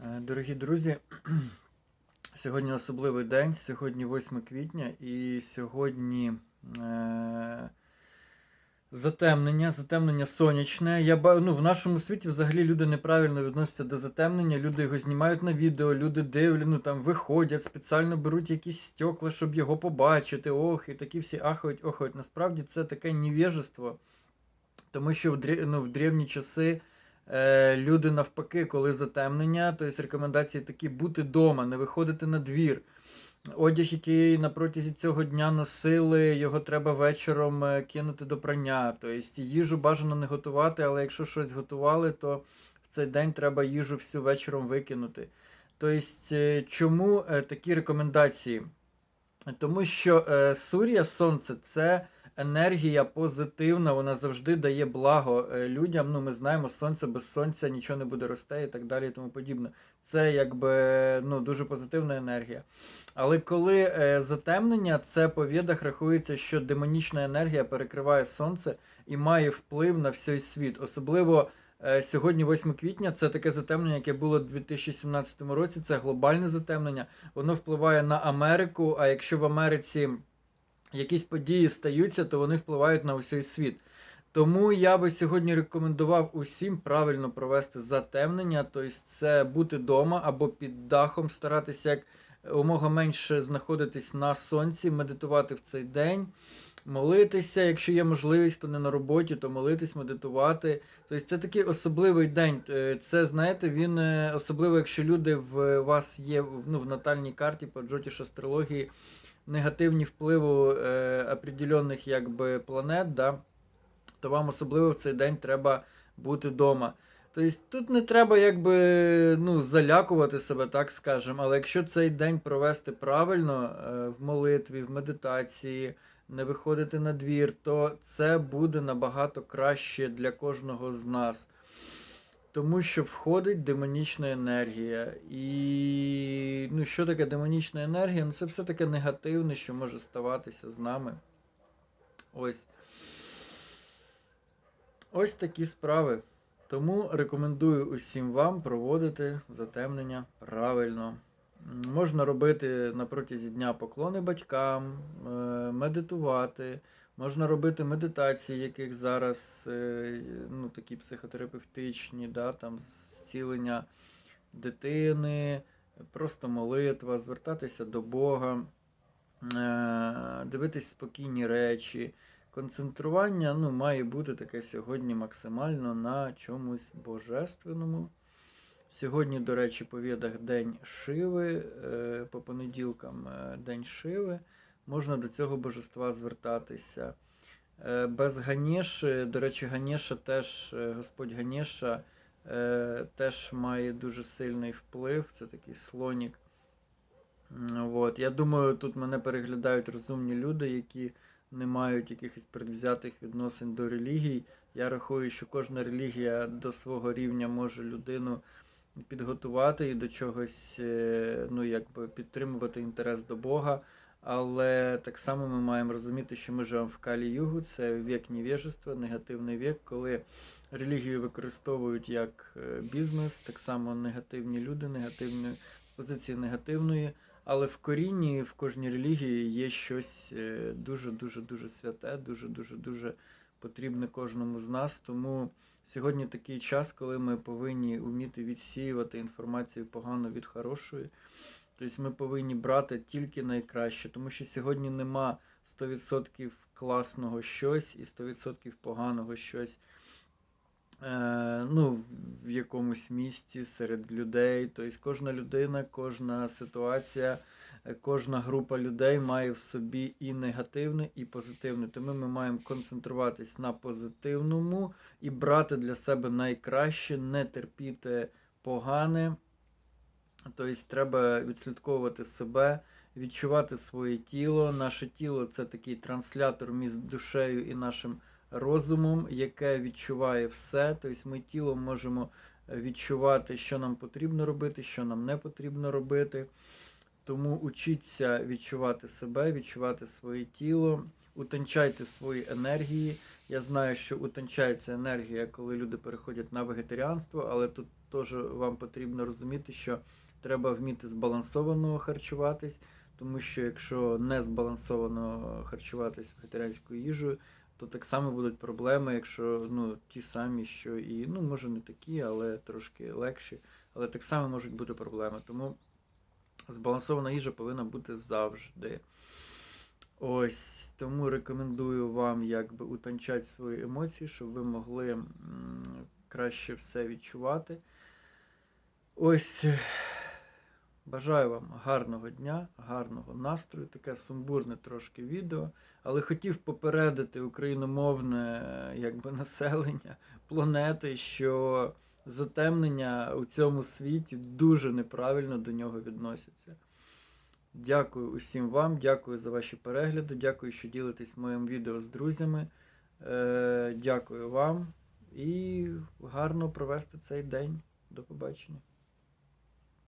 Е, Дорогі друзі, сьогодні особливий день, сьогодні 8 квітня, і сьогодні е, затемнення, затемнення сонячне. Я ну, в нашому світі взагалі люди неправильно відносяться до затемнення. Люди його знімають на відео, люди дивлять, ну там виходять, спеціально беруть якісь стекла, щоб його побачити. Ох, і такі всі ахають, охають. Насправді це таке невіжество, тому що в, дрі- ну, в древні часи. Е, люди навпаки, коли затемнення, тобто рекомендації такі бути вдома, не виходити на двір. Одяг, який на протязі цього дня носили, його треба вечором е, кинути до прання. Тобто їжу бажано не готувати, але якщо щось готували, то в цей день треба їжу всю вечором викинути. Тобто, чому такі рекомендації? Тому що Сур'я, сонце це енергія позитивна, вона завжди дає благо е, людям. Ну, ми знаємо, сонце без сонця нічого не буде рости і так далі, і тому подібне. Це якби ну, дуже позитивна енергія. Але коли е, затемнення, це по відах рахується, що демонічна енергія перекриває сонце і має вплив на всій світ. Особливо е, сьогодні, 8 квітня, це таке затемнення, яке було у 2017 році. Це глобальне затемнення. Воно впливає на Америку. А якщо в Америці якісь події стаються, то вони впливають на усій світ. Тому я би сьогодні рекомендував усім правильно провести затемнення, тобто це бути вдома або під дахом, старатися як умога менше знаходитись на сонці, медитувати в цей день, молитися, якщо є можливість, то не на роботі, то молитись, медитувати. Тобто це такий особливий день. Е, Це, знаєте, він е, особливо, якщо люди в вас є ну, в натальній карті по Джотіш астрології негативні впливу е, определенних якби, планет, да, то вам особливо в цей день треба бути вдома. Тобто тут не треба якби ну, залякувати себе, так скажемо, але якщо цей день провести правильно е, в молитві, в медитації, не виходити на двір, то це буде набагато краще для кожного з нас. Тому що входить демонічна енергія. І ну, що таке демонічна енергія? Ну, це все таке негативне, що може ставатися з нами. Ось. Ось такі справи. Тому рекомендую усім вам проводити затемнення правильно. Можна робити на протязі дня поклони батькам, е, медитувати, можна робити медитації, яких зараз е, ну, такі психотерапевтичні, да, там зцілення дитини, просто молитва, звертатися до Бога, е, дивитись спокійні речі. Концентрування ну, має бути таке сьогодні максимально на чомусь божественному. Сьогодні, до речі, по відах День Шиви, е, по понеділкам День Шиви. Можна до цього божества звертатися. Е, Без Ганеши, до речі, Ганеша теж, е, Господь Ганеша е, теж має дуже сильний вплив. Це такий слонік. От. Я думаю, тут мене переглядають розумні люди, які не мають якихось предвзятих відносин до релігій. Я рахую, що кожна релігія до свого рівня може людину підготувати і до чогось, ну, якби підтримувати інтерес до Бога. Але так само ми маємо розуміти, що ми живемо в калі югу, це вік невіжества, негативний вік, коли релігію використовують як е, бізнес, так само негативні люди, негативні позиції негативної. Але в корінні в кожній релігії є щось е, дуже-дуже дуже святе, дуже-дуже дуже потрібне кожному з нас. Тому сьогодні такий час, коли ми повинні вміти відсіювати інформацію погану від хорошої. Тобто ми повинні брати тільки найкраще, тому що сьогодні нема 100% класного щось і 100% поганого щось. Е, ну, в якомусь місті серед людей. Тобто кожна людина, кожна ситуація, е, кожна група людей має в собі і негативне, і позитивне. Тому ми маємо концентруватись на позитивному і брати для себе найкраще, не терпіти погане. Тобто треба відслідковувати себе, відчувати своє тіло. Наше тіло це такий транслятор між душею і нашим розумом, яке відчуває все. Тобто ми тілом можемо е, відчувати, що нам потрібно робити, що нам не потрібно робити. Тому учіться відчувати себе, відчувати своє тіло, утончайте свої енергії. Я знаю, що утончається енергія, коли люди переходять на вегетаріанство, але тут теж вам потрібно розуміти, що треба вміти збалансовано харчуватись, тому що якщо не збалансовано харчуватись вегетаріанською їжею, то так само будуть проблеми, якщо ну, ті самі, що і, ну, може не такі, але трошки легші, але так само можуть бути проблеми. Тому збалансована їжа повинна бути завжди. Ось тому рекомендую вам якби утончати свої емоції, щоб ви могли краще все відчувати. Ось бажаю вам гарного дня, гарного настрою. Таке сумбурне трошки відео, але хотів попередити україномовне якби, населення планети, що затемнення у цьому світі дуже неправильно до нього відносяться. Дякую усім вам, дякую за ваші перегляди, дякую, що ділитесь моїм відео з друзями. Е, дякую вам і гарно провести цей день. До побачення.